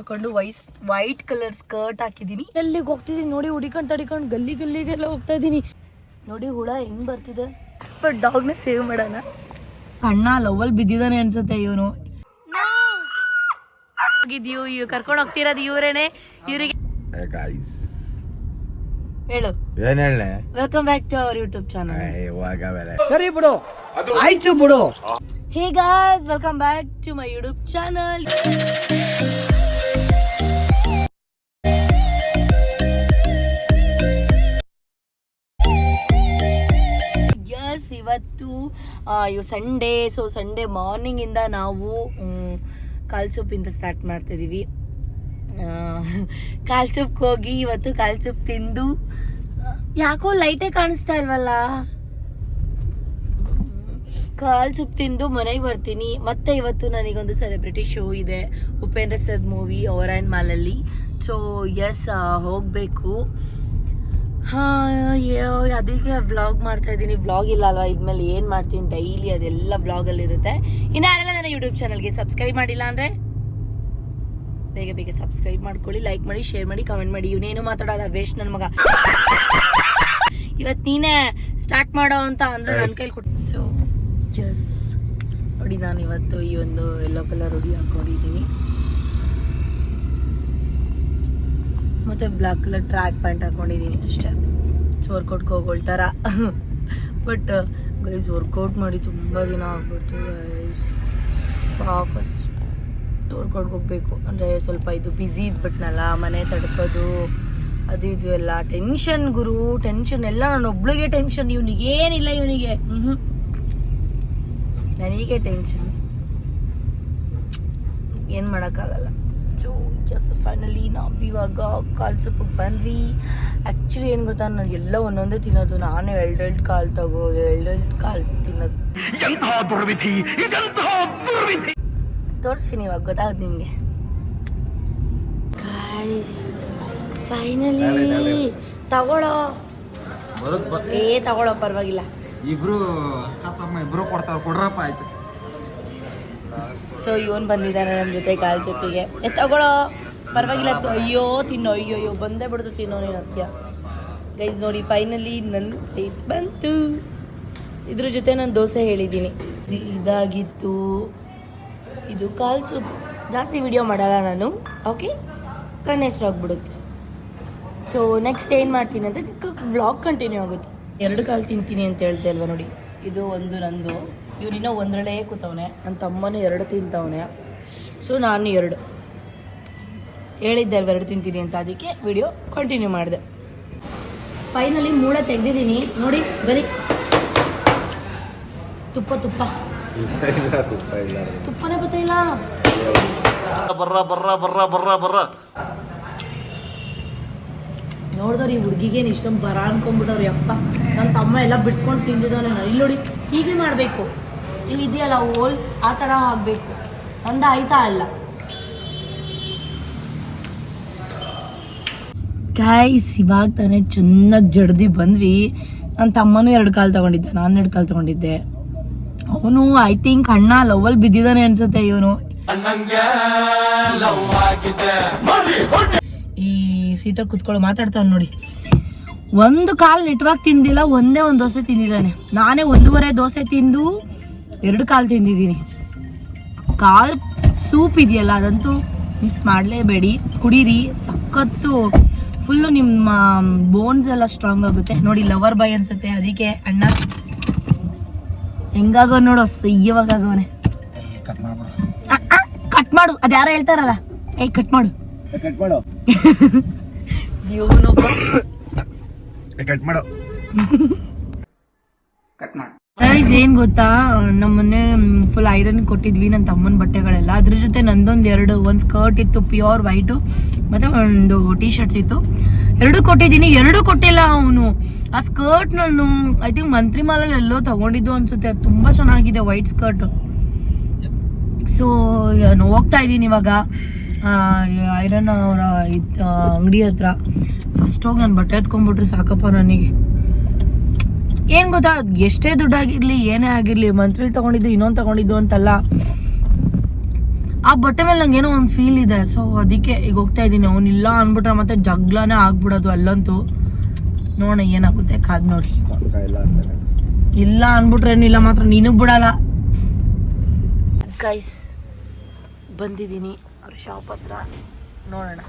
ಹಾಕೊಂಡು ವೈಸ್ white colour skirt ಹಾಕಿದೀನಿ. ಎಲ್ಲಿಗೆ ಹೋಗ್ತಿದೀನಿ ನೋಡಿ ಹುಡಿಕೊಂಡು ತಡಿಕೊಂಡು ಗಲ್ಲಿ ಗಲ್ಲಿಗೆಲ್ಲ ಹೋಗ್ತಾ ಇದೀನಿ. ನೋಡಿ ಹುಳ ಹೆಂಗ್ ಬರ್ತಿದೆ. ಬಟ್ ಡಾಗ್ನ ಸೇವ್ ಮಾಡೋಣ. ಸಣ್ಣ ಲವಲ್ ಬಿದ್ದಿದಾನೆ ಅನ್ಸುತ್ತೆ ಇವನು. ಹೋಗಿದ್ಯು ಇವ್ ಕರ್ಕೊಂಡು ಹೋಗ್ತಿರೋದು ಇವ್ರೇನೆ. ಇವರಿಗೆ ಗಾಯ್ಸ್ ಹೇಳು. ಏನ್ ಹೇಳನೆ? Welcome back to our YouTube channel ಇವಾಗ ಸರಿ ಬಿಡು. ಆಯ್ತು ಬಿಡು. Hey guys welcome back to my YouTube channel ಇವತ್ತು ಇವ್ ಸಂಡೇ ಸೊ ಸಂಡೇ ಮಾರ್ನಿಂಗ್ ಇಂದ ನಾವು ಕಾಲ್ ಸೂಪಿಂದ ಸ್ಟಾರ್ಟ್ ಮಾಡ್ತಿದೀವಿ. ಆ, ಕಾಲ್ ಹೋಗಿ ಇವತ್ತು ಕಾಲ್ ತಿಂದು ಯಾಕೋ ಲೈಟೇ ಕಾಣಿಸ್ತಾ ಇಲ್ವಲ್ಲ? ಕಾಲ್ ಸೂಪ್ ತಿಂದು ಮನೆಗೆ ಬರ್ತೀನಿ. ಮತ್ತೆ ಇವತ್ತು ನನಗೊಂದು ಸೆಲೆಬ್ರಿಟಿ ಶೋ ಇದೆ Upendra sir movie over and ಮಾಲಲ್ಲಿ so S ಹೋಗಬೇಕು. ಅದಕ್ಕೆ ಬ್ಲಾಗ್ ಮಾಡ್ತಾ ಇದ್ದೀನಿ. ಬ್ಲಾಗ್ ಇಲ್ಲ ಅಲ್ವಾ? ಇದ್ಮೇಲೆ ಏನು ಮಾಡ್ತೀನಿ? ಡೈಲಿ ಅದೆಲ್ಲ ವ್ಲಾಗಲ್ಲಿ ಇರುತ್ತೆ. ಇನ್ನು ಯಾರೆಲ್ಲ ನನ್ನ ಯೂಟ್ಯೂಬ್ ಚಾನಲ್ಗೆ ಸಬ್ಸ್ಕ್ರೈಬ್ ಮಾಡಿಲ್ಲ ಅಂದರೆ ಬೇಗ ಬೇಗ ಸಬ್ಸ್ಕ್ರೈಬ್ ಮಾಡ್ಕೊಳ್ಳಿ ಲೈಕ್ ಮಾಡಿ ಶೇರ್ ಮಾಡಿ ಕಮೆಂಟ್ ಮಾಡಿ. ಇವನೇನು ಮಾತಾಡಲ್ಲ ವೇಸ್ಟ್ ನನ್ನ ಮಗ. ಇವತ್ತು ನೀನೇ ಸ್ಟಾರ್ಟ್ ಮಾಡೋ ಅಂತ ಅಂದ್ರೆ ನನ್ನ ಕೈಲಿ ಕೊಟ್ಟು ಸೊ ನೋಡಿ, ನಾನು ಇವತ್ತು ಈ ಒಂದು ಯೆಲ್ಲೋ ಕಲರ್ ಉಡಿ ಹಾಕೊಂಡಿದ್ದೀನಿ. ಮತ್ತೆ ಬ್ಲಾಕ್ ಕಲರ್ ಟ್ರ್ಯಾಕ್ ಪ್ಯಾಂಟ್ ಹಾಕೊಂಡಿದ್ದೀನಿ ಅಷ್ಟೇ. ವರ್ಕೌಟ್ಗೆ ಹೋಗೋಳ್ ಥರ ಬಟ್ ಗೈಸ್ ವರ್ಕೌಟ್ ಮಾಡಿ ತುಂಬ ದಿನ ಆಗ್ಬಿಡ್ತು ಗೈಸ್ ಫಸ್ಟ್ ವರ್ಕೌಟ್ಗೆ ಹೋಗ್ಬೇಕು. ಅಂದರೆ ಸ್ವಲ್ಪ ಇದು ಬ್ಯುಸಿ ಇದ್ಬಿಟ್ನಲ್ಲ, ಮನೆ ತಡ್ಕೋದು, ಅದು ಇದು ಎಲ್ಲ. ಟೆನ್ಷನ್ ಗುರು ಟೆನ್ಷನ್ ಎಲ್ಲ. ನಾನು ಒಬ್ಳಿಗೆ ಟೆನ್ಷನ್ ಇವನಿಗೆ ಏನಿಲ್ಲ ಇವನಿಗೆ. ಹ್ಞೂ ನನಗೆ ಟೆನ್ಷನ್ ಏನು ಮಾಡೋಕ್ಕಾಗಲ್ಲ. ಸೊ ಜಸ್ ಫೈನಲಿ ನಾವು ಇವಾಗ ಕಾಲು ಸೊಪ್ಪಿಗೆ ಬಂದ್ವಿ. ಆ್ಯಕ್ಚುಲಿ ಏನು ಗೊತ್ತಾ ನಾನು ಎಲ್ಲ ಒಂದೊಂದೇ ತಿನ್ನೋದು. ನಾನು ಎರಡೆರಡು ಕಾಲು ತಗೋದು ಎರಡೆರಡು ಕಾಲು ತಿನ್ನೋದು. ತೋರಿಸ್ತೀನಿ ಇವಾಗ ಗೊತ್ತಾಗುತ್ತೆ ನಿಮಗೆ. ಫೈನಲಿ ತಗೊಳ್ಳೋ. ಏ ತಗೊಳ್ಳೋ ಪರವಾಗಿಲ್ಲ. ಇಬ್ರು ಇಬ್ರು ಕೊಡ್ತಾರೆ ಕೊಡ್ರಪ್ಪ ಆಯ್ತು. ಸೊ ಇವನ್ ಬಂದಿದ್ದಾನೆ ನಮ್ಮ ಜೊತೆ ಕಾಲ್ ಜೊತೆಗೆ ತಗೊಳೋ ಪರವಾಗಿಲ್ಲ ಅಯ್ಯೋ ತಿನ್ನೋ ಅಯ್ಯೋ ಅಯ್ಯೋ ಬಂದೇ ಬಿಡ್ತು ತಿನ್ನೋ ನೀನು ಅತ್ಯ ಗೈಸ್ ನೋಡಿ ಫೈನಲಿ ನನ್ನ ಪ್ಲೇಟ್ ಬಂತು ಇದ್ರ ಜೊತೆ ನಾನು ದೋಸೆ ಹೇಳಿದ್ದೀನಿ ಇದಾಗಿತ್ತು ಇದು ಕಾಲ್ ಸೂಪ್ ಜಾಸ್ತಿ ವಿಡಿಯೋ ಮಾಡಲ್ಲ ನಾನು. ಓಕೆ ಕಣ್ಣು ಹೆಸ್ರು ಆಗ್ಬಿಡುತ್ತೆ. ಸೊ ನೆಕ್ಸ್ಟ್ ಏನು ಮಾಡ್ತೀನಿ ಅಂತ ಬ್ಲಾಗ್ ಕಂಟಿನ್ಯೂ ಆಗುತ್ತೆ. ಎರಡು ಕಾಲು ತಿಂತೀನಿ ಅಂತ ಹೇಳ್ತಾ ಇಲ್ವಾ ನೋಡಿ. ಇದು ಒಂದು ನಂದು. ಇವನಿನ್ನ ಒಂದರಲ್ಲೇ ಕೂತವನೆ. ನನ್ನ ತಮ್ಮನೂ ಎರಡು ತಿಂತವನೆ. ಸೊ ನಾನು ಎರಡು. ಹೇಳಿದ್ದೆ ಅಲ್ವ ಎರಡು ತಿಂತೀನಿ ಅಂತ ಅದಕ್ಕೆ ವಿಡಿಯೋ ಕಂಟಿನ್ಯೂ ಮಾಡಿದೆ. ಫೈನಲಿ ಮೂಳೆ ತೆಗ್ದಿದ್ದೀನಿ. ನೋಡಿ ಬರೀ ತುಪ್ಪ ತುಪ್ಪ. ತುಪ್ಪನೇ ಗೊತ್ತಿಲ್ಲ ನೋಡಿದವ್ರು ಈ ಹುಡುಗಿಗೇನು ಇಷ್ಟೊಂದು ಬರ ಅನ್ಕೊಂಡ್ಬಿಟ್ಟವ್ರು ಯಪ್ಪ. ನನ್ನ ತಮ್ಮ ಎಲ್ಲ ಬಿಡ್ಸ್ಕೊಂಡು ತಿಂದಿದ್ದಾನೆ. ನಾನು ಇಲ್ಲಿ ನೋಡಿ ಹೀಗೆ ಮಾಡಬೇಕು. ಇಲ್ಲಿ ಇದೆಯಲ್ಲ ಹೋಲ್? ಆ ಥರ ಆಗಬೇಕು. ತಂದ ಆಯ್ತಾ ಅಲ್ಲ? ಗಾಯ್ಸ್ ಇವಾಗ ತಾನೇ ಚೆನ್ನಾಗಿ ಜಡ್ದಿ ಬಂದ್ವಿ. ನನ್ನ ತಮ್ಮನೂ ಎರಡು ಕಾಲು ತಗೊಂಡಿದ್ದೆ ನಾನು ಎರಡು ಕಾಲು ತಗೊಂಡಿದ್ದೆ. ಅವನು ಐ ಥಿಂಕ್ ಅಣ್ಣ ಲವಲ್ ಬಿದ್ದಿದ್ದಾನೆ ಅನ್ಸುತ್ತೆ ಇವನು. ಈ ಸೀಟಲ್ಲಿ ಕುತ್ಕೊಳ್ಳೋ ಮಾತಾಡ್ತಾವ್ ನೋಡಿ. ಒಂದು ಕಾಲು ನೆಟ್ವಾಗಿ ತಿಂದಿಲ್ಲ ಒಂದೇ ಒಂದು ದೋಸೆ ತಿಂದಿದ್ದಾನೆ. ನಾನೇ ಒಂದೂವರೆ ದೋಸೆ ತಿಂದು ಎರಡು ಕಾಲು ತಿಂದಿದ್ದೀನಿ. ಕಾಲು ಸೂಪ್ ಇದೆಯಲ್ಲ ಅದಂತೂ ಮಿಸ್ ಮಾಡಲೇಬೇಡಿ. ಕುಡೀರಿ ಸಖತ್ತು. ಫುಲ್ಲು ನಿಮ್ಮ ಬೋನ್ಸ್ ಎಲ್ಲ ಸ್ಟ್ರಾಂಗ್ ಆಗುತ್ತೆ. ನೋಡಿ ಲವರ್ ಬಾಯ್ ಅನ್ಸುತ್ತೆ ಅದಕ್ಕೆ ಅಣ್ಣ. ಹೆಂಗಾಗೋ ನೋಡು ಸಯ್ಯವಾಗವನೆ ಕಟ್ ಮಾಡ್ಬಿಡು ಕಟ್ ಮಾಡು. ಅದು ಯಾರೋ ಹೇಳ್ತಾರಲ್ಲ. ಏಯ್ ಕಟ್ ಮಾಡು. ಕಟ್ ಮಾಡು ಕಟ್ ಮಾಡೋ. ಕಟ್ ಮಾಡು. ಗೈಸ್ ಏನ್ ಗೊತ್ತಾ? ನಮ್ಮ ಮೊನ್ನೆ ಫುಲ್ ಐರನ್ ಕೊಟ್ಟಿದ್ವಿ ನನ್ನ ತಮ್ಮನ ಬಟ್ಟೆಗಳೆಲ್ಲ. ಅದ್ರ ಜೊತೆ ನಂದೊಂದು ಎರಡು, ಒಂದು ಸ್ಕರ್ಟ್ ಇತ್ತು ಪ್ಯೂರ್ ವೈಟು ಮತ್ತೆ ಒಂದು ಟಿ ಶರ್ಟ್ಸ್ ಇತ್ತು. ಎರಡು ಕೊಟ್ಟಿದ್ದೀನಿ, ಎರಡು ಕೊಟ್ಟಿಲ್ಲ ಅವನು. ಆ ಸ್ಕರ್ಟ್ ನಾನು ಐ ತಿಂಕ್ ಮಂತ್ರಿ ಮಾಲಲ್ಲಿ ಎಲ್ಲೋ ತಗೊಂಡಿದ್ದು ಅನ್ಸುತ್ತೆ. ಅದು ತುಂಬಾ ಚೆನ್ನಾಗಿದೆ ವೈಟ್ ಸ್ಕರ್ಟ್ ಸೊ ಹೋಗ್ತಾ ಇದ್ದೀನಿ ಇವಾಗ. ಐರನ್ ಅವರ ಅಂಗಡಿ ಹತ್ರ. ಫಸ್ಟ್ ಹೋಗಿ ನಾನು ಬಟ್ಟೆ ಎತ್ಕೊಂಡ್ಬಿಟ್ರೆ ಸಾಕಪ್ಪ ನನಗೆ. ಏನ್ ಗೊತ್ತಾ? ಎಷ್ಟೇ ದುಡ್ಡಾಗಿರ್ಲಿ, ಏನೇ ಆಗಿರ್ಲಿ ಮಂತ್ರಿ ತಗೊಂಡಿದ್ದು, ಇನ್ನೊಂದು ತಗೊಂಡಿದ್ದು ಅಂತಲ್ಲ. ಆ ಬಟ್ಟೆ ಮೇಲೆ ನಂಗೆ ಏನೋ ಒಂದು ಫೀಲ್ ಇದೆ. ಸೊ ಅದಕ್ಕೆ ಈಗ ಹೋಗ್ತಾ ಇದ್ದೀನಿ. ಅವನಿಲ್ಲ ಇಲ್ಲ ಅನ್ಬಿಟ್ರೆ ಮತ್ತೆ ಜಗ್ಲಾನೇ ಆಗ್ಬಿಡೋದು ಅಲ್ಲಂತೂ. ನೋಡೋಣ ಏನಾಗುತ್ತೆ ಕಾದ್ ನೋಡಿ ಇಲ್ಲ ಅನ್ಬಿಟ್ರೆ ಏನಿಲ್ಲ, ಮಾತ್ರ ನೀನು ಬಿಡಲ್ಲ. ಗೈಸ್ ಬಂದಿದ್ದೀನಿ ಅವ್ರ ಶಾಪ್ ಹತ್ರ ನೋಡೋಣ.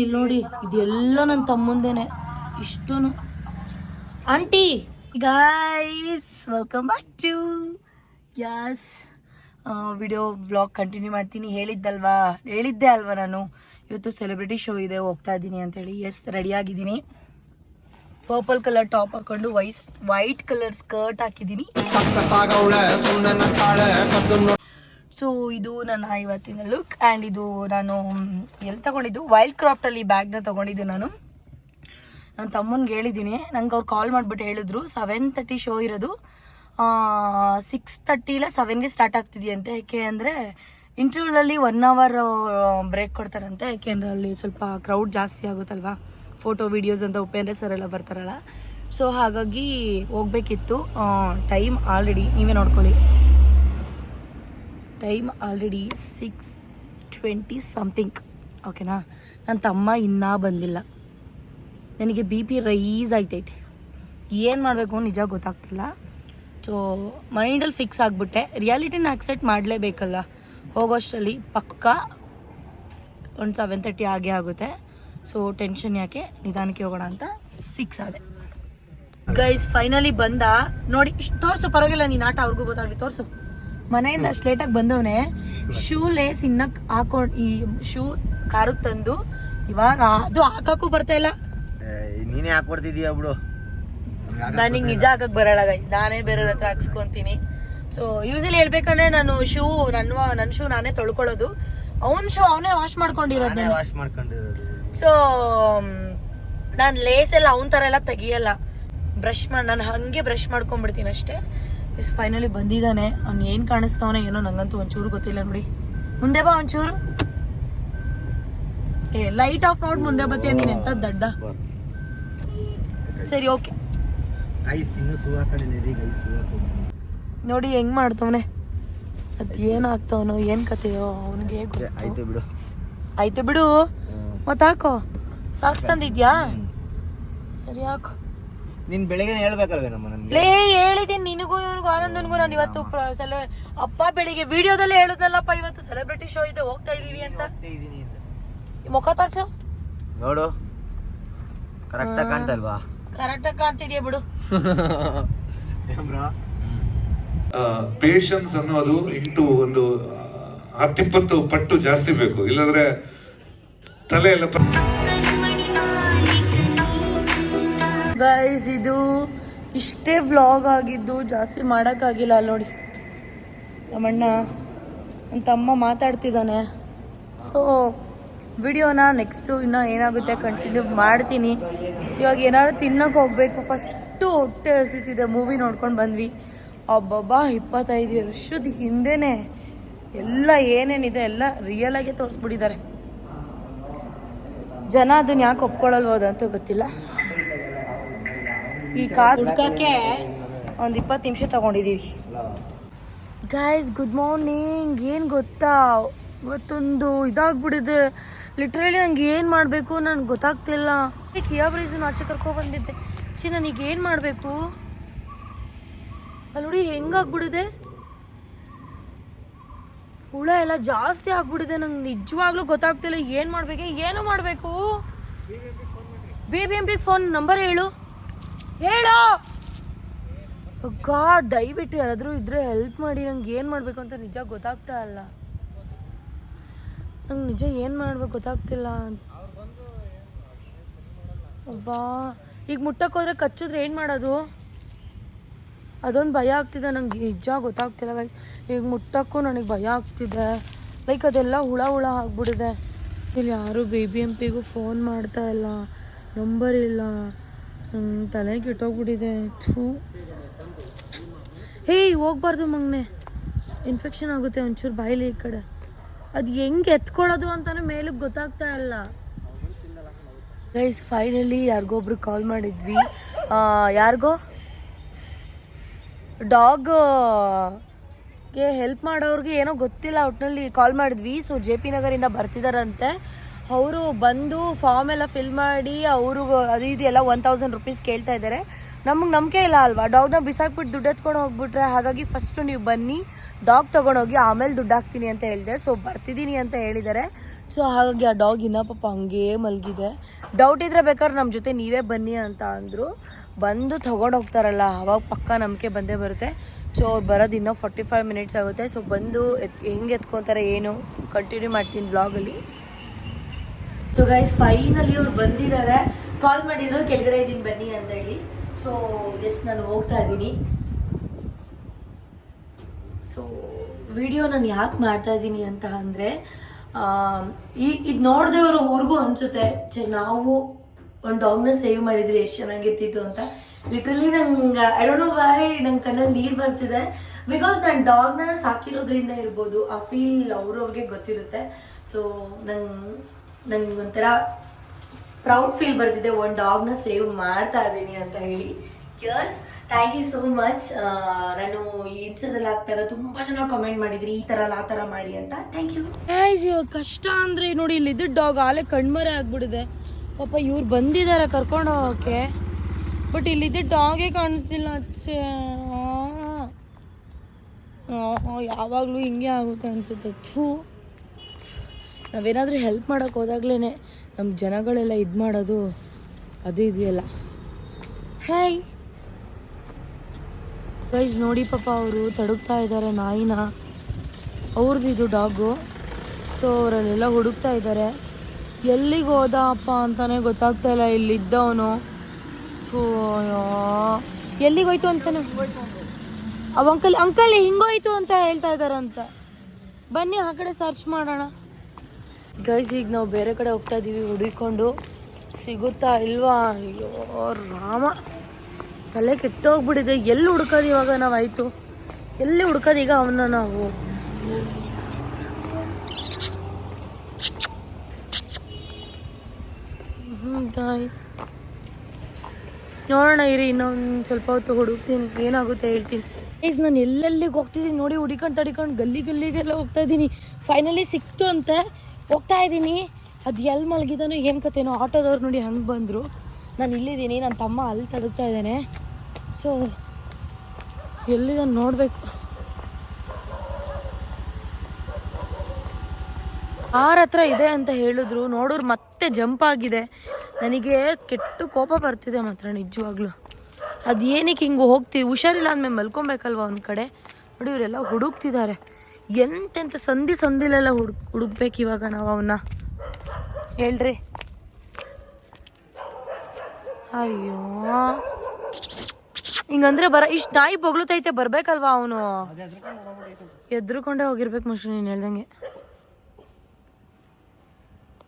ಇಲ್ಲಿ ನೋಡಿ, ಇದೆಲ್ಲ ನನ್ನ ತಮ್ಮಂದೇನೆ. ಇಷ್ಟು aunty guys welcome back to as video vlog continue ಮಾಡ್ತೀನಿ. ಹೇಳಿದ್ದಲ್ವಾ? ಹೇಳಿದ್ದೆ ಅಲ್ವಾ ನಾನು? ಇವತ್ತು ಸೆಲೆಬ್ರಿಟಿ ಶೋ ಇದೆ, ಹೋಗ್ತಾ ಇದ್ದೀನಿ ಅಂತೇಳಿ ಎಸ್ ರೆಡಿ ಆಗಿದ್ದೀನಿ. ಪರ್ಪಲ್ ಕಲರ್ ಟಾಪ್ ಹಾಕೊಂಡು ವೈಸ್ ವೈಟ್ ಕಲರ್ ಸ್ಕರ್ಟ್ ಹಾಕಿದ್ದೀನಿ. ಸೊ ಇದು ನನ್ನ ಇವತ್ತಿನ ಲುಕ್ ಆ್ಯಂಡ್ ಇದು ನಾನು, ಎಲ್ಲಿ ತಗೊಂಡಿದ್ದು? ವೈಲ್ಡ್ ಕ್ರಾಫ್ಟಲ್ಲಿ ಬ್ಯಾಗ್ನ ತಗೊಂಡಿದ್ದು ನಾನು. ನನ್ನ ತಮ್ಮನಿಗೆ ಹೇಳಿದ್ದೀನಿ ನಂಗೆ ಅವ್ರು ಕಾಲ್ ಮಾಡಿಬಿಟ್ಟು ಹೇಳಿದ್ರು. ಸೆವೆನ್ ತರ್ಟಿ ಶೋ ಇರೋದು. ಸಿಕ್ಸ್ ತರ್ಟಿ ಇಲ್ಲ ಸೆವೆನ್ಗೆ ಸ್ಟಾರ್ಟ್ ಆಗ್ತಿದೆಯಂತೆ. ಯಾಕೆ ಅಂದರೆ ಇಂಟರ್ವ್ಯೂಲಲ್ಲಿ ಒನ್ ಅವರ್ ಬ್ರೇಕ್ ಕೊಡ್ತಾರಂತೆ. ಯಾಕೆಂದ್ರೆ ಅಲ್ಲಿ ಸ್ವಲ್ಪ ಕ್ರೌಡ್ ಜಾಸ್ತಿ ಆಗುತ್ತಲ್ವಾ? ಫೋಟೋ ವಿಡಿಯೋಸ್ ಅಂತ ಉಪೇಂದ್ರ ಸರ್ ಎಲ್ಲ ಬರ್ತಾರಲ್ಲ. ಸೊ ಹಾಗಾಗಿ ಹೋಗ್ಬೇಕಿತ್ತು. ಟೈಮ್ ಆಲ್ರೆಡಿ ನೀವೇ ನೋಡ್ಕೊಳ್ಳಿ. Time already six twenty something ಓಕೆನಾ ನನ್ನ ತಮ್ಮ ಇನ್ನೂ ಬಂದಿಲ್ಲ. ನನಗೆ ಬಿ ಪಿ ರೈಸ್ ಆಯ್ತೈತೆ. ಏನು ಮಾಡಬೇಕು ನಿಜ ಗೊತ್ತಾಗ್ತಿಲ್ಲ. ಸೊ ಮೈಂಡಲ್ಲಿ ಫಿಕ್ಸ್ ಆಗಿಬಿಟ್ಟೆ. ರಿಯಾಲಿಟಿನ ಅಕ್ಸೆಪ್ಟ್ ಮಾಡಲೇಬೇಕಲ್ಲ. ಹೋಗೋಷ್ಟರಲ್ಲಿ ಪಕ್ಕ ಒಂದು ಸೆವೆನ್ ತರ್ಟಿ ಆಗೇ ಆಗುತ್ತೆ. ಸೊ ಟೆನ್ಷನ್ ಯಾಕೆ? ನಿಧಾನಕ್ಕೆ ಹೋಗೋಣ ಅಂತ ಫಿಕ್ಸ್ ಆದೆ. ಗೈಸ್ ಫೈನಲಿ ಬಂದ. ನೋಡಿ ತೋರ್ಸು, ಪರವಾಗಿಲ್ಲ, ನೀನು ಆಟ ಅವ್ರಿಗೂ ಗೊತ್ತಾಗಲಿ. ತೋರ್ಸು. ಮನೆಯಿಂದ ಅಷ್ಟು ಲೇಟಾಗಿ ಬಂದವನೆ ಶೂ ಲೇಸ್ ಇನ್ನಕ್ಕೆ ಹಾಕೊಂಡು, ಈ ಶೂ ಕಾರಿಗೆ ತಂದು, ಇವಾಗ ಅದು ಹಾಕಕ್ಕೂ ಬರ್ತಾ ಇಲ್ಲ. ನೀನೇ ಹಾಕೊಡ್ತಿದೀಯ ಬಿಡು. ನನಗೆ ನಿಜ ಹಾಕಕ್ ಬರಲ್ಲ ಗೈಸ್ ನಾನೇ ಬೇರೆ ಹತ್ರ ಹಾಕ್ಸ್ಕೊಂತೀನಿ. ಸೊ ಯೂಸಲಿ ಹೇಳ್ಬೇಕಂದ್ರೆ ನಾನು ಶೂ ನನ್ನ ನನ್ನ ಶೂ ನಾನೇ ತೊಳ್ಕೊಳ್ಳೋದು. ಅವನ್ ಶೂ ಅವನೇ ವಾಶ್ ಮಾಡ್ಕೊಂಡಿರೋದು ವಾಶ್ ಮಾಡ್ಕೊಂಡಿರೋದು. ಸೊ ನಾನು ಲೇಸ್ ಎಲ್ಲ ಅವನ ಥರ ಎಲ್ಲ ತೆಗಿಯಲ್ಲ. ಬ್ರಷ್ ಮಾಡಿ ನಾನು ಹಾಗೆ ಬ್ರಷ್ ಮಾಡ್ಕೊಂಡ್ಬಿಡ್ತೀನಿ ಅಷ್ಟೇ. ಇಸ್ ಫೈನಲಿ ಬಂದಿದ್ದಾನೆ. ಅವ್ನು ಏನು ಕಾಣಿಸ್ತಾವನೆ ಏನೋ ನಂಗಂತೂ ಒಂಚೂರು ಗೊತ್ತಿಲ್ಲ ನೋಡಿ. ಮುಂದೆ ಬಾ ಒಂಚೂರು. ಏ ಲೈಟ್ ಆಫ್ ನೋಡಿ ಮುಂದೆ ಬತ್ತೀಯ ನೀನು ಎಂತ ದಡ್ಡ. ಸರಿ ಓಕೆ ಐಸ್ ಇನ್ನು ಸೂ ಸೂ ನೋಡಿ ಹೆಂಗ್ ಮಾಡ್ತವನೆ? ಅದ್ ಏನ್ ಆಗ್ತಾವನೋ ಏನ್ ಕತೆಯೋ ಅವನಿಗೆ ಆಯ್ತು ಬಿಡು. ಆಯ್ತು ಬಿಡು. ಮತ್ ಹಾಕೋ. ಸಾಕ್ಸ್ ತಂದಿದ್ಯಾ? ಸರಿ ಹಾಕು. ನೀನ್ ಬೆಳಿಗ್ಗೆ ಹೇಳ್ಬೇಕಲ್ವೇ ನಮ್ಮ ಲೇ ಹೇಳಿದ್ದೀನಿ ನಿನಗೂ ಇವನಿಗೂ ಆನಂದನ್ಗೂ ನಾನು ಇವತ್ತು ಸೆಲೆ ಅಪ್ಪ ಬೆಳಿಗ್ಗೆ ವಿಡಿಯೋದಲ್ಲಿ ಹೇಳುದಲ್ಲಪ್ಪ ಇವತ್ತು ಸೆಲೆಬ್ರಿಟಿ ಶೋ ಇದೆ ಹೋಗ್ತಾ ಇದೀವಿ ಅಂತ. ಮುಖ ತೋರ್ಸು. ನೋಡು. ಕರೆಕ್ಟಾಗಿ ಕಾಣ್ತಲ್ವಾ ಕರೆಕ್ಟಾಗಿ ಕಾಣ್ತಿದ್ಯಾ ಬಿಡು. ಪೇಷನ್ಸ್ ಅನ್ನೋದು ಇಂಟು ಒಂದು ಹತ್ತಿಪ್ಪತ್ತು ಪಟ್ಟು ಜಾಸ್ತಿ ಬೇಕು. ಇಲ್ಲಂದ್ರೆ ತಲೆ ಎಲ್ಲ ಗೈಸ್ ಇದು ಇಷ್ಟೇ ವ್ಲಾಗ್ ಆಗಿದ್ದು ಜಾಸ್ತಿ ಮಾಡೋಕ್ಕಾಗಿಲ್ಲ ಅಲ್ಲಿ ನೋಡಿ. ನಮ್ಮಣ್ಣ ನನ್ನ ತಮ್ಮ ಮಾತಾಡ್ತಿದ್ದಾನೆ ಸೊ ವಿಡಿಯೋನ ನೆಕ್ಸ್ಟು ಇನ್ನೂ ಏನಾಗುತ್ತೆ ಕಂಟಿನ್ಯೂ ಮಾಡ್ತೀನಿ. ಇವಾಗ ಏನಾದ್ರು ತಿನ್ನೋಕೆ ಹೋಗಬೇಕು. ಫಸ್ಟು ಹೊಟ್ಟೆ ಹಸಿತಿದೆ. ಮೂವಿ ನೋಡ್ಕೊಂಡು ಬಂದ್ವಿ. ಅಬ್ಬಬ್ಬಾ, ಇಪ್ಪತ್ತೈದು ವರ್ಷದ ಹಿಂದೆನೇ ಎಲ್ಲ ಏನೇನಿದೆ ಎಲ್ಲ ರಿಯಲಾಗೆ ತೋರಿಸ್ಬಿಟ್ಟಿದ್ದಾರೆ. ಜನ ಅದನ್ನ ಯಾಕೆ ಅಂತ ಗೊತ್ತಿಲ್ಲ. ಈ ಕಾರ್ ಹುಡ್ಕಕ್ಕೆ ಒಂದು ಇಪ್ಪತ್ತು ನಿಮಿಷ ತಗೊಂಡಿದ್ದೀವಿ ಗಾಯ್ಸ್ ಗುಡ್ ಮಾರ್ನಿಂಗ್ ಏನು ಗೊತ್ತಾ? ಇವತ್ತೊಂದು ಇದಾಗ್ಬಿಟ್ಟಿದೆ. ಲಿಟ್ರಲಿ ನಂಗೆ ಏನು ಮಾಡಬೇಕು ನನಗೆ ಗೊತ್ತಾಗ್ತಿಲ್ಲ. ಯಾವ ರೀಸನ್ ಆಚೆ ಕರ್ಕೊ ಬಂದಿದ್ದೆ. ಚಿ ನನಗೆ ಏನು ಮಾಡಬೇಕು? ಅಲ್ಲಿ ನೋಡಿ ಹೆಂಗಾಗ್ಬಿಡಿದೆ ಹುಳ ಎಲ್ಲ ಜಾಸ್ತಿ ಆಗ್ಬಿಡಿದೆ ನಂಗೆ ನಿಜವಾಗ್ಲೂ ಗೊತ್ತಾಗ್ತಿಲ್ಲ ಏನು ಮಾಡ್ಬೇಕು, ಏನು ಮಾಡಬೇಕು? ಬಿ ಬಿ ಎಂ ಪಿಗೆ ಫೋನ್ ನಂಬರ್ ಹೇಳು. ಹೇಳು! ಗಾಡ್ ದಯವಿಟ್ಟು ಯಾರಾದರೂ ಇದ್ರೆ ಹೆಲ್ಪ್ ಮಾಡಿ, ನಂಗೆ ಏನು ಮಾಡಬೇಕು ಅಂತ ನಿಜ ಗೊತ್ತಾಗ್ತಾ ಇಲ್ಲ. ನಂಗೆ ನಿಜ ಏನು ಮಾಡ್ಬೇಕು ಗೊತ್ತಾಗ್ತಿಲ್ಲ. ಒಬ್ಬಾ, ಈಗ ಮುಟ್ಟಕ್ಕೆ ಹೋದ್ರೆ ಕಚ್ಚಿದ್ರೆ ಏನು ಮಾಡೋದು? ಅದೊಂದು ಭಯ ಆಗ್ತಿದೆ ನಂಗೆ, ನಿಜ ಗೊತ್ತಾಗ್ತಿಲ್ಲ ಲೈಕ್ ಈಗ ಮುಟ್ಟಕ್ಕೂ ನನಗೆ ಭಯ ಆಗ್ತಿದೆ. ಲೈಕ್ ಅದೆಲ್ಲ ಹುಳ ಹುಳ ಆಗ್ಬಿಟ್ಟಿದೆ. ಇಲ್ಲಿ ಯಾರು ಬಿ ಬಿ ಎಂ ಪಿಗೂ ಫೋನ್ ಮಾಡ್ತಾ ಇಲ್ಲ. ನಂಬರ್ ಇಲ್ಲ. ತಲೆ ಕೆಟ್ಟೋಗ್ಬಿಟ್ಟಿದೆ. ಥೂ. ಹೇಯ್, ಹೋಗ್ಬಾರ್ದು ಮಗನೆ. ಇನ್ಫೆಕ್ಷನ್ ಆಗುತ್ತೆ ಒಂಚೂರು ಬಾಯಿಲಿ ಈ ಕಡೆ. ಅದು ಹೆಂಗೆ ಎತ್ಕೊಳ್ಳೋದು ಅಂತಾನು ಮೇಲಕ್ಕೆ ಗೊತ್ತಾಗ್ತಾ ಇಲ್ಲ. ಗೈಸ್ ಫೈನಲಿ ಯಾರಿಗೊಬ್ರು ಕಾಲ್ ಮಾಡಿದ್ವಿ. ಯಾರಿಗೋ? ಡಾಗ್ಗೆ ಹೆಲ್ಪ್ ಮಾಡೋರಿಗೆ ಏನೋ ಗೊತ್ತಿಲ್ಲ ಒಟ್ಟಿನಲ್ಲಿ ಕಾಲ್ ಮಾಡಿದ್ವಿ. ಸೊ ಜೆ ಪಿ ನಗರಿಂದ ಬರ್ತಿದಾರಂತೆ. ಅವರು ಬಂದು ಫಾರ್ಮ್ ಎಲ್ಲ ಫಿಲ್ ಮಾಡಿ, ಅವರು ಅದು ಇದು ಎಲ್ಲ ಒನ್ ತೌಸಂಡ್ ರುಪೀಸ್ ಕೇಳ್ತಾ ಇದ್ದಾರೆ ನಮಗೆ ನಂಬಿಕೆ ಇಲ್ಲ ಅಲ್ವಾ? ಡಾಗ್ನ ಬಿಸಾಕ್ಬಿಟ್ಟು ದುಡ್ಡು ಎತ್ಕೊಂಡು ಹೋಗ್ಬಿಟ್ರೆ ಹಾಗಾಗಿ ಫಸ್ಟು ನೀವು ಬನ್ನಿ ಡಾಗ್ ತೊಗೊಂಡೋಗಿ ಆಮೇಲೆ ದುಡ್ಡು ಹಾಕ್ತೀನಿ ಅಂತ ಹೇಳಿದೆ. ಸೊ ಬರ್ತಿದ್ದೀನಿ ಅಂತ ಹೇಳಿದ್ದಾರೆ. ಸೊ ಹಾಗಾಗಿ ಆ ಡಾಗ್ ಇನ್ನ ಪಾಪ ಹಂಗೇ ಮಲಗಿದೆ. ಡೌಟ್ ಇದ್ರೆ ಬೇಕಾದ್ರೆ ನಮ್ಮ ಜೊತೆ ನೀವೇ ಬನ್ನಿ ಅಂತ ಅಂದರು. ಬಂದು ತಗೊಂಡು ಹೋಗ್ತಾರಲ್ಲ, ಅವಾಗ ಪಕ್ಕ ನಂಬಿಕೆ ಬಂದೇ ಬರುತ್ತೆ. ಸೊ ಅವ್ರು ಬರೋದು ಇನ್ನೂ ಫಾರ್ಟಿ ಫೈವ್ ಮಿನಿಟ್ಸ್ ಆಗುತ್ತೆ. ಸೊ ಬಂದು ಎತ್, ಹೆಂಗೆ ಎತ್ಕೊತಾರೆ ಏನು ಕಂಟಿನ್ಯೂ ಮಾಡ್ತೀನಿ ಬ್ಲಾಗಲ್ಲಿ ಸೊ ಗೈಸ್ ಫೈನಲಿ ಅವ್ರು ಬಂದಿದ್ದಾರೆ. ಕಾಲ್ ಮಾಡಿದ್ರು, ಕೆಳಗಡೆ ಇದ್ದೀನಿ ಬನ್ನಿ ಅಂತ ಹೇಳಿ. ಸೊ ಎಸ್ ನಾನು ಹೋಗ್ತಾ ಇದ್ದೀನಿ. ಸೊ ವಿಡಿಯೋ ನಾನು ಯಾಕೆ ಮಾಡ್ತಾ ಇದ್ದೀನಿ ಅಂತ ಅಂದರೆ ಈ, ಇದು ನೋಡಿದವರು ಅವ್ರಿಗೂ ಅನಿಸುತ್ತೆ ಚೆ ನಾವು ಒಂದು ಡಾಗ್ನ ಸೇವ್ ಮಾಡಿದ್ರೆ ಎಷ್ಟು ಚೆನ್ನಾಗಿರ್ತಿತ್ತು ಅಂತ. ಲಿಟ್ರಲಿ ನಂಗೆ ಐ ಬಾಯಿ ನನ್ನ ಕಣ್ಣಲ್ಲಿ ನೀರು ಬರ್ತಿದೆ. ಬಿಕಾಸ್ ನಾನು ಡಾಗ್ನ ಸಾಕಿರೋದ್ರಿಂದ ಇರ್ಬೋದು, ಆ ಫೀಲ್ ಅವ್ರವ್ರಿಗೆ ಗೊತ್ತಿರುತ್ತೆ. ಸೊ ನಂಗೆ ನನಗೊಂಥರ ಪ್ರೌಡ್ ಫೀಲ್ ಬರ್ತಿದೆ ಒಂದು ಡಾಗ್ನ ಸೇವ್ ಮಾಡ್ತಾ ಇದ್ದೀನಿ ಅಂತ ಹೇಳಿ. Yes thank you so much ನಾನು ಈ ಇನ್ಸ್ಟಾದಲ್ಲಿ ಹಾಕ್ದಾಗ ತುಂಬ ಜನ ಕಮೆಂಟ್ ಮಾಡಿದ್ರಿ. ಈ ಥರ ಆ ಥರ ಮಾಡಿ ಅಂತ. ಥ್ಯಾಂಕ್ ಯು ಇವಾಗ ಕಷ್ಟ ಅಂದರೆ ನೋಡಿ, ಇಲ್ಲಿ ಇದ್ದ ಡಾಗ್ ಆಲೆ ಕಣ್ಮರೆ ಆಗ್ಬಿಡಿದೆ. ಪಾಪ ಇವ್ರು ಬಂದಿದ್ದಾರೆ ಕರ್ಕೊಂಡು ಹೋಗೋಕ್ಕೆ. ಬಟ್ ಇಲ್ಲಿದ್ದ ಡಾಗೇ ಕಾಣಿಸ್ತಿಲ್ಲ, ಅಚ್ಚೆ. ಯಾವಾಗಲೂ ಹಿಂಗೆ ಆಗುತ್ತೆ ಅನ್ಸುತ್ತೆ. ಥೂ. ನಾವೇನಾದರೂ ಹೆಲ್ಪ್ ಮಾಡೋಕೆ ಹೋದಾಗ್ಲೇ ನಮ್ಮ ಜನಗಳೆಲ್ಲ ಇದು ಮಾಡೋದು ಅದು ಇದು ಎಲ್ಲ. ಹೇಯ್ ಗೈಸ್ ನೋಡಿ ಪಾಪ ಅವರು ತಡುಕ್ತಾ ಇದ್ದಾರೆ ನಾಯಿನ. ಅವ್ರದ್ದು ಇದು ಡಾಗು ಸೊ ಅವರಲ್ಲೆಲ್ಲ ಹುಡುಕ್ತಾ ಇದ್ದಾರೆ ಎಲ್ಲಿಗೆ ಹೋದ ಅಪ್ಪ ಅಂತಾನೆ ಗೊತ್ತಾಗ್ತಾ ಇಲ್ಲ, ಇಲ್ಲಿದ್ದವನು. ಸೊ ಎಲ್ಲಿಗೆ ಹೋಯ್ತು ಅಂತಾನೆ? ಅವ ಅಂಕಲ್ ಅಂಕಲ್ ಹಿಂಗೋಯ್ತು ಅಂತ ಹೇಳ್ತಾ ಇದ್ದಾರಂತ ಬನ್ನಿ ಆ ಕಡೆ ಸರ್ಚ್ ಮಾಡೋಣ. ಗೈಸ್ ಈಗ ನಾವು ಬೇರೆ ಕಡೆ ಹೋಗ್ತಾ ಇದ್ದೀವಿ ಹುಡುಕೊಂಡು. ಸಿಗುತ್ತಾ ಇಲ್ವಾ? ಅಯ್ಯೋ, ರಾಮ. ತಲೆ ಕೆಟ್ಟೋಗ್ಬಿಟ್ಟಿದೆ. ಎಲ್ಲಿ ಹುಡ್ಕೋದು ಇವಾಗ ನಾವಾಯ್ತು? ಎಲ್ಲಿ ಹುಡ್ಕೋದು ಈಗ ಅವನ್ನ ನಾವು? ಗಾಯ್ಸ್ ನೋಡೋಣ ಇರಿ, ಇನ್ನೊಂದು ಸ್ವಲ್ಪ ಹೊತ್ತು ಹುಡುಕ್ತೀನಿ. ಏನಾಗುತ್ತೆ ಹೇಳ್ತೀನಿ. ಗೈಸ್ ನಾನು ಎಲ್ಲೆಲ್ಲಿಗೆ ಹೋಗ್ತಿದ್ದೀನಿ? ನೋಡಿ, ಹುಡಿಕೊಂಡು ತಡಿಕೊಂಡು ಗಲ್ಲಿ ಗಲ್ಲಿಗೆಲ್ಲ ಹೋಗ್ತಾ ಇದ್ದೀನಿ ಫೈನಲಿ ಸಿಕ್ತು ಅಂತೆ. ಹೋಗ್ತಾ ಇದ್ದೀನಿ. ಅದು ಎಲ್ಲಿ ಮಲಗಿದಾನೋ ಏನು ಕತೆನೋ ಆಟೋದವ್ರು ನೋಡಿ ಹಂಗೆ ಬಂದರು. ನಾನು ಇಲ್ಲಿದ್ದೀನಿ ನನ್ನ ತಮ್ಮ ಅಲ್ಲಿ ತಡಗ್ತಾ ಇದ್ದಾನೆ. ಸೊ ಎಲ್ಲಿದ್ದಾನೆ ನೋಡಬೇಕು. ಆರ ಹತ್ರ ಇದೆ ಅಂತ ಹೇಳಿದ್ರು. ನೋಡೋರು ಮತ್ತೆ ಜಂಪ್ ಆಗಿದೆ. ನನಗೆ ಕೆಟ್ಟು ಕೋಪ ಬರ್ತಿದೆ ಮಾತ್ರ, ನಿಜವಾಗ್ಲೂ. ಅದು ಏನಕ್ಕೆ ಹಿಂಗೆ ಹೋಗ್ತೀವಿ ಹುಷಾರಿಲ್ಲ ಅಂದಮೇಲೆ ಮಲ್ಕೊಬೇಕಲ್ವ ಒಂದು ಕಡೆ? ನೋಡಿ, ಇವರೆಲ್ಲ ಹುಡುಕ್ತಿದ್ದಾರೆ. ಎಂತೆಂಥ ಸಂಧಿ ಸಂಧಿಲೆಲ್ಲ ಹುಡುಕ್ ಹುಡುಕ್ಬೇಕು ಇವಾಗ ನಾವು ಅವನ್ನ ಹೇಳ್ರಿ. ಅಯ್ಯೋ. ಹಿಂಗಂದ್ರೆ ಬರ ಇಷ್ಟು ನಾಯಿ ಬೊಗ್ಳುತೈತೆ ಬರ್ಬೇಕಲ್ವಾ ಅವನು? ಎದ್ರುಕೊಂಡೆ ಹೋಗಿರ್ಬೇಕು ಮೋಸ್ಟ್ಲಿ ನೀನು ಹೇಳ್ದಂಗೆ.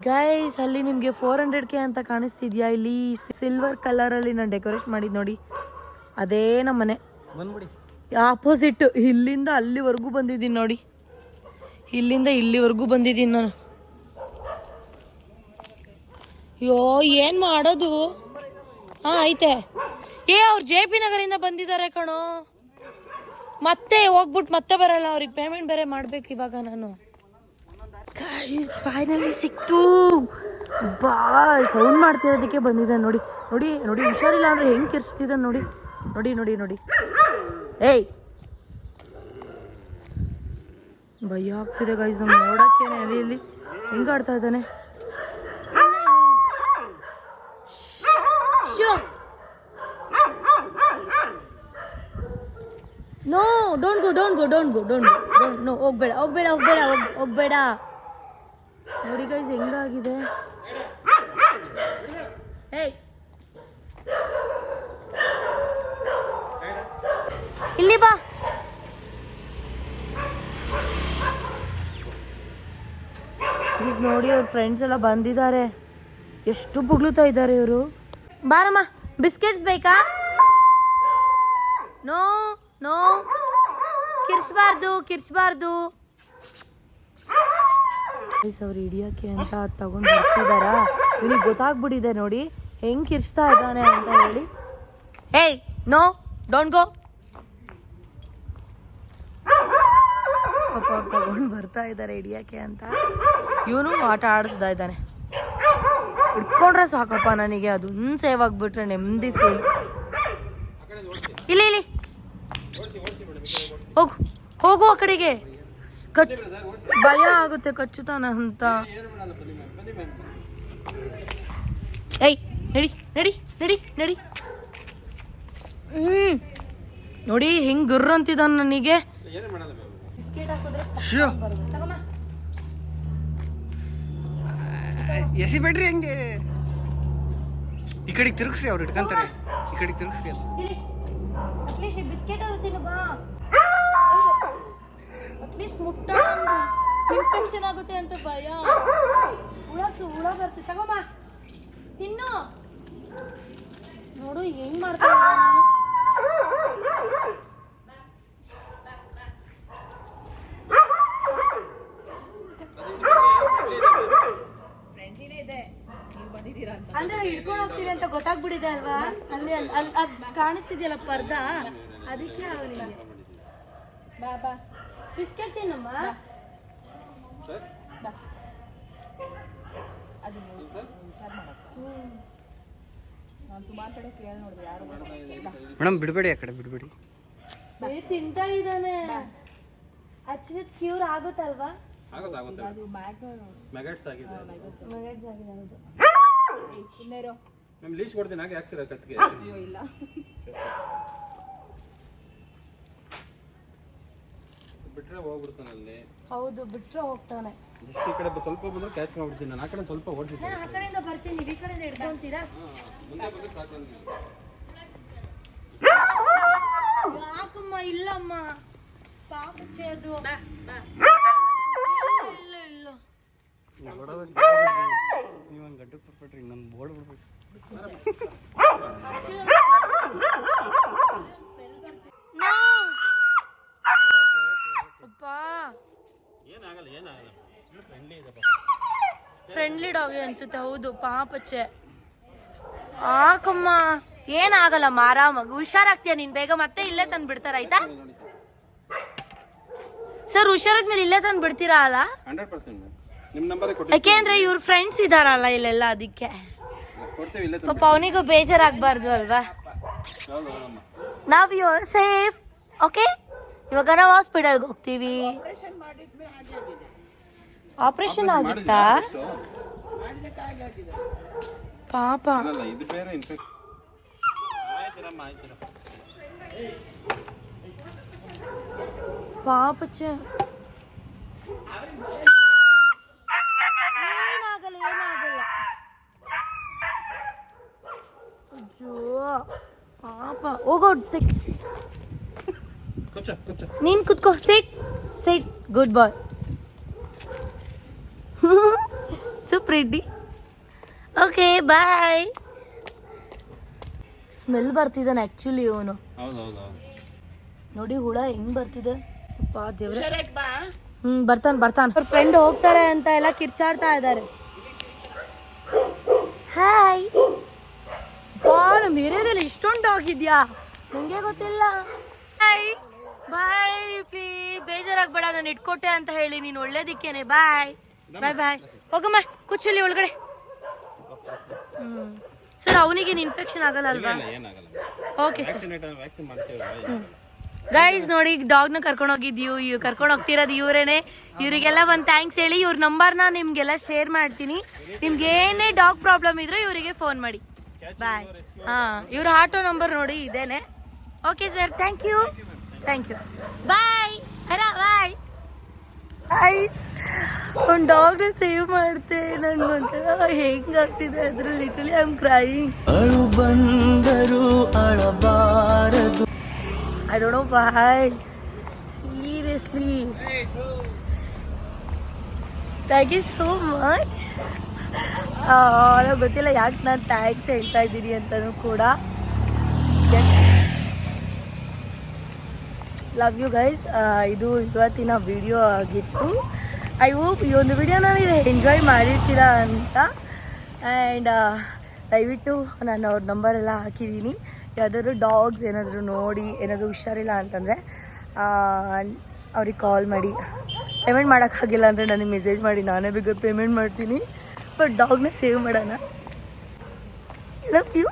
ಗೈಸ್ ಅಲ್ಲಿ ನಿಮಗೆ ಫೋರ್ ಹಂಡ್ರೆಡ್ ಕೆ ಅಂತ ಕಾಣಿಸ್ತಿದ್ಯಾ? ಇಲ್ಲಿ ಸಿಲ್ವರ್ ಕಲರಲ್ಲಿ ನಾನು ಡೆಕೋರೇಟ್ ಮಾಡಿದ್ ನೋಡಿ. ಅದೇ ನಮ್ಮ ಮನೆ ಬಂದ್ಬಿಡಿ. ಆಪೋಸಿಟ್ ಇಲ್ಲಿಂದ ಅಲ್ಲಿವರೆಗೂ ಬಂದಿದ್ದೀನಿ ನೋಡಿ. ಇಲ್ಲಿಂದ ಇಲ್ಲಿವರೆಗೂ ಬಂದಿದ್ದೀನಿ ನಾನು. ಅಯ್ಯೋ, ಏನು ಮಾಡೋದು? ಹಾಂ ಐತೆ. ಏ, ಅವ್ರು ಜೆ ಪಿ ನಗರಿಂದ ಬಂದಿದ್ದಾರೆ ಕಣೋ. ಮತ್ತೆ ಹೋಗ್ಬಿಟ್ಟು ಮತ್ತೆ ಬರಲ್ಲ, ಅವ್ರಿಗೆ ಪೇಮೆಂಟ್ ಬೇರೆ ಮಾಡ್ಬೇಕು ಇವಾಗ ನಾನು. ಫೈನಲಿ ಸಿಕ್ತು. ಬಾ ಸೌಂಡ್ ಮಾಡ್ತಿರೋದಕ್ಕೆ ಬಂದಿದೆ ನೋಡಿ ನೋಡಿ ನೋಡಿ, ಹುಷಾರಿಲ್ಲ ಅಂದ್ರೆ ಹೆಂಗೆ ಕಿರ್ಸ್ತಿದ್ದ ನೋಡಿ. ನೋಡಿ ನೋಡಿ ನೋಡಿ. ಏಯ್ ಭಯ ಆಗ್ತಿದೆ ಗೈಸ್ ನಮ್ಗೆ ನೋಡಕ್ಕೆ ಇಲ್ಲಿ ಹೆಂಗ್ ಆಡ್ತಾ ಇದ್ದಾನೆ? No don't go don't go don't go don't go don't no ಹೋಗ್ಬೇಡ ಹೋಗ್ಬೇಡ ಹೋಗ್ಬೇಡ, ಹೋಗ್, ಹೋಗ್ಬೇಡ. ನೋಡಿ ಗೈಸ್ ಹೆಂಗಾಗಿದೆ? ಹೇ ಇಲ್ಲಿ ಬಾ. ಪ್ಲೀಸ್ ನೋಡಿ, ಅವ್ರ ಫ್ರೆಂಡ್ಸ್ ಎಲ್ಲ ಬಂದಿದ್ದಾರೆ. ಎಷ್ಟು ಬುಗ್ಳುತ್ತಾ ಇದ್ದಾರೆ ಇವರು. ಬಾರಮ್ಮ, ಬಿಸ್ಕೆಟ್ಸ್ ಬೇಕಾ? ನೋ ನೋ ಕಿರ್ಚ್ಬಾರ್ದು ಕಿರ್ಚ್ಬಾರ್ದು. ಅವ್ರು ಹಿಡಿಯೋಕ್ಕೆ ಅಂತ ತಗೊಂಡು ಬರ್ತಿದಾರ? ಇವನಿಗೆ ಗೊತ್ತಾಗ್ಬಿಟ್ಟಿದೆ ನೋಡಿ. ಹೆಂಗ್ ಕಿರ್ಚ್ತಾ ಇದ್ದಾನೆ ಅಂತ ಹೇಳಿ. ಏಯ್ ನೋ ಡೋಂಟ್ ಗೋ ತಗೊಂಡು ಬರ್ತಾ ಇದ್ದಾರೆ ಹಿಡಿಯೋಕ್ಕೆ ಅಂತ. ಇವನು ಆಟ ಆಡಿಸ್ತಾ ಇದ್ದಾನೆ. ಇಟ್ಕೊಂಡ್ರೆ ಸಾಕಪ್ಪ ನನಗೆ ಅದು. ಸೇವ್ ಆಗಿಬಿಟ್ರೆ ನೆಮ್ಮದಿ ಫೀಲ್ ಇಲ್ಲಿ ಇಲ್ಲಿ. ಹೋಗು ಹೋಗು ಆ ಕಡೆಗೆ. ಕಚ್ ಭಯ ಆಗುತ್ತೆ ಕಚ್ಚುತ್ತಾನ ಅಂತ. ಏಯ್ ನಡಿ ನಡಿ ನಡಿ ನಡಿ. ಹ್ಮ್. ನೋಡಿ ಹಿಂಗ್ ಗುರ್ರಂತಿದ್ದಾನ ನನಗೆ. ಎಸಿ ಬೇಡ್ರಿ ಹಂಗೆ. ಈ ಕಡೆಗೆ ತಿರುಗಿಸ್ರಿ ಅವ್ರು ಇಟ್ಕೊಂತಾರೆ. ಈ ಕಡೆಗೆ ತಿರುಗಿಸ್ರಿ ಅದು ಇನ್ಫೆಕ್ಷನ್ ಆಗುತ್ತೆ ಅಂತ ಭಯ. ಹುಳ ಸು ಹುಳ ಬರ್ತದೆ ತಗೋಮ್ಮ ತಿನ್ನು. ನೋಡು, ಹೆಂಗ್ ಮಾಡ್ತಾರೆ ಅಂದ್ರೆ ಹಿಡ್ಕೊಂಡು ಹೋಗ್ತೀರಿ ಅಂತ ಗೊತ್ತಾಗ್ಬಿಟ್ಟಿದೆ ಅಲ್ವಾ? ಅಲ್ಲಿ ಅಲ್ಲಿ ಅದ್ ಕಾಣಿಸ್ತಿದ್ಯಲ್ಲ ಪರ್ದ? ಅದಕ್ಕೆ ಅವನಿಗೆ. ಬಾ ಬಾ. ಬಿಸ್ಕೆಟ್ ತಿನ್ನಮ್ಮ. ಮೇಡಮ್ ಬಿಡಬೇಡಿ ಆ ಕಡೆ ಬಿಡಬೇಡಿ. ಏ, ತಿಂತಾ ಇದ್ದಾನೆ. Actually cure ಆಗುತ್ತಲ್ವಾ? ಮೆಗಟ್ಸ್ ಆಗಿದೆ. Maggots ಆಗಿದೆ ಹೌದು. ಮ್ಯಾಮ್ ಲೀಸ್ ಕೊಡ್ತೀನಿ ಹಾಗೆ ಹಾಕ್ತೀರಾ ಇಲ್ಲ. ಬಿಟ್ರೆ ಹೋಗ್ಬಿಡ್ತಾನೆ ಅಲ್ಲಿ. ಹೌದು ಬಿಟ್ರೆ ಹೋಗ್ತಾನೆ. ಜಸ್ಟ್ ಈ ಕಡೆ ಸ್ವಲ್ಪ ಬಂದ್ರೆ ಕ್ಯಾಚ್ ಮಾಡ್ಬಿಡ್ತೀನಿ ನಾನು. ಆ ಕಡೆ ಸ್ವಲ್ಪ ಓಡಿಸಿದ್ದೀನಿ ನಾನು ಆ ಕಡೆಯಿಂದ ಬರ್ತೀನಿ ನೀವು ಈ ಕಡೆಯಿಂದ ಹಿಡ್ಕೊಂತೀರಾ? ಮುಂದೆ ಬಂದ್ರೆ ಸಾಕು. ಯಾಕಮ್ಮ ಇಲ್ಲಮ್ಮ. ಪಾಪ ಅದು ಇಲ್ಲ ಇಲ್ಲ ಇಲ್ಲ ನೀವು ಹಂಗೆ ನನ್ನ ಬೋಳ್ ಬಿಡ್ಬೇಕು. ಫ್ರೆಂಡ್ಲಿ ಡಾಗಿ ಅನ್ಸುತ್ತೆ ಹೌದು ಪಾಪಚ್ಚೆ ಹಾಕಮ್ಮ ಏನಾಗಲ್ಲಮ್ಮ ಆರಾಮಾಗಿ ಹುಷಾರಾಗ್ತೀಯ ನೀನ್ ಬೇಗ? ಮತ್ತೆ ಇಲ್ಲೇ ತಂದು ಬಿಡ್ತಾರ ಆಯ್ತಾ? ಸರ್ ಹುಷಾರಾದ್ಮೇಲೆ ಇಲ್ಲೇ ತಂದು ಬಿಡ್ತೀರಾ ಅಲ್ಲ? ಹಂಡ್ರೆಡ್ ಪರ್ಸೆಂಟ್ ನಿಮ್ಮ ನಂಬರೇ ಕೊಟ್ಟು ಯಾಕೆಂದ್ರೆ ಇವ್ರ ಫ್ರೆಂಡ್ಸ್ ಇದಾರಲ್ಲ ಇಲ್ಲೆಲ್ಲ ಅದಕ್ಕೆ. ಕೊಡ್ತೀವಿ ಇಲ್ಲೇ ಪಾಪ ಅವನಿಗೂ ಬೇಜಾರಾಗ್ಬಾರ್ದು ಅಲ್ವಾ? ಹೌದು ಹೌದಮ್ಮ ನಾವ್ ಯು ಸೇಫ್ ಓಕೆ ಇವಾಗ ನಾವು ಹಾಸ್ಪಿಟಲ್ಗೆ ಹೋಗ್ತೀವಿ. ಆಪರೇಷನ್ ಆಗಿತ್ತಾ? ಪಾಪ. ಅಲ್ಲ ಇದು ಬೇರೆ ಇನ್ಫೆಕ್ಷನ್ ಆಯ್ತಿರಮ್ಮ ಆಯ್ತಿರ ಪಾಪಚ್ಚ ಏನಾಗಲ್ಲ. ಅಜ್ಜೋ ಪಾಪ. ಹೋಗೋ ನೀನ್ ಕುತ್ಕೋ. Sit sit good boy super ready okay bye smell ಬರ್ತಿದ್ದಾನೆ actually ಇವನು. ಹೌದು ಹೌದು ಹೌದು ನೋಡಿ ಹುಳ ಹೆಂಗ್ ಬರ್ತಿದೆ. ಅಪ್ಪ ದೇವ್ರೆ. ಹ್ಮ್ ಬರ್ತಾನೆ ಬರ್ತಾನೆ. ಅವ್ರ ಫ್ರೆಂಡ್ ಹೋಗ್ತಾರೆ ಅಂತ ಎಲ್ಲ ಕಿರ್ಚಾಡ್ತಾ ಇದ್ದಾರೆ ಹಾಯ್ ಬಾ ಮೇರೆದಲ್ಲಿ ಇಷ್ಟೊಂದು ಡಾಗ್ ಇದೆಯಾ? ನಂಗೆ ಗೊತ್ತಿಲ್ಲ. ಹಾಯ್ ಬಾಯ್ ಪ್ಲೀ ಬೇಜಾರಾಗ್ಬೇಡ ನಾನು ಇಟ್ಕೊಟ್ಟೆ ಅಂತ ಹೇಳಿ. ನೀನು ಒಳ್ಳೇದಿಕ್ಕೇನೆ. ಬಾಯ್ ಬಾಯ್ ಬಾಯ್ ಹೋಗಮ್ಮ ಕುಚ್ಚಲಿ ಒಳಗಡೆ. ಹ್ಮ್. ಸರ್ ಅವನಿಗೇನು ಇನ್ಫೆಕ್ಷನ್ ಆಗಲ್ಲ ಅಲ್ವಾ? ಏನಾಗಲ್ಲ. ಓಕೆ ಸರ್ ಗೈಸ್ ನೋಡಿ ಡಾಗ್ನ ಕರ್ಕೊಂಡು ಹೋಗಿದ್ಯು ಇವ್ ಕರ್ಕೊಂಡು ಹೋಗ್ತಿರೋದು ಇವರೇನೆ. ಇವರಿಗೆಲ್ಲ ಒಂದು ಥ್ಯಾಂಕ್ಸ್ ಹೇಳಿ ಇವ್ರ ನಂಬರ್ನ ನಿಮ್ಗೆಲ್ಲ ಶೇರ್ ಮಾಡ್ತೀನಿ. ನಿಮ್ಗೆ ಏನೇ ಡಾಗ್ ಪ್ರಾಬ್ಲಮ್ ಇದ್ರು ಇವರಿಗೆ ಫೋನ್ ಮಾಡಿ. ಬಾಯ್ ಹಾ ಇವ್ರ ಆಟೋ ನಂಬರ್ ನೋಡಿ ಇದೇನೆ. Okay sir thank you thank you bye ಅಲ್ಲ ಬಾಯ್ ಐಸ್ ಒಂದು ಡಾಗ್ನ ಸೇವ್ ಮಾಡ್ತೆ ನನ್ಗೆ ಒಂಥರ ಹೆಂಗಾಗ್ತಿದೆ ಅದ್ರಲ್ಲಿ? ಲಿಟಲಿ ಐ ಆಮ್ ಕ್ರೈಯಿಂಗ್ ಅಳು ಬಂದರು ಅಳಬಾರದು. I don't know why. Seriously. Thank you so much. ನನಗೆ ಗೊತ್ತಿಲ್ಲ ಯಾಕೆ ನಾನು ಥ್ಯಾಂಕ್ಸ್ ಹೇಳ್ತಾ ಇದ್ದೀನಿ ಅಂತಲೂ ಕೂಡ ಎಸ್ ಲವ್ ಯು ಗೈಸ್ ಇದು ಇವತ್ತಿನ ವಿಡಿಯೋ ಆಗಿತ್ತು ಐ ಹೋಪ್ ಈ ಒಂದು ವಿಡಿಯೋನ ನೀವು ಎಂಜಾಯ್ ಮಾಡಿರ್ತೀರಾ ಅಂತ ಆ್ಯಂಡ್ ದಯವಿಟ್ಟು ನಾನು ಅವ್ರ ನಂಬರ್ ಎಲ್ಲ ಹಾಕಿದ್ದೀನಿ ಯಾವುದಾದ್ರು ಡಾಗ್ಸ್ ಏನಾದರೂ ನೋಡಿ, ಏನಾದರೂ ಹುಷಾರಿಲ್ಲ ಅಂತಂದರೆ ಅವ್ರಿಗೆ ಕಾಲ್ ಮಾಡಿ. ಪೇಮೆಂಟ್ ಮಾಡೋಕ್ಕಾಗಿಲ್ಲ ಅಂದರೆ ನನಗೆ ಮೆಸೇಜ್ ಮಾಡಿ. ನಾನೇ ಬೇಗ ಪೇಮೆಂಟ್ ಮಾಡ್ತೀನಿ. ಬಟ್ ಡಾಗ್ನ ಸೇವ್ ಮಾಡೋಣ. Love you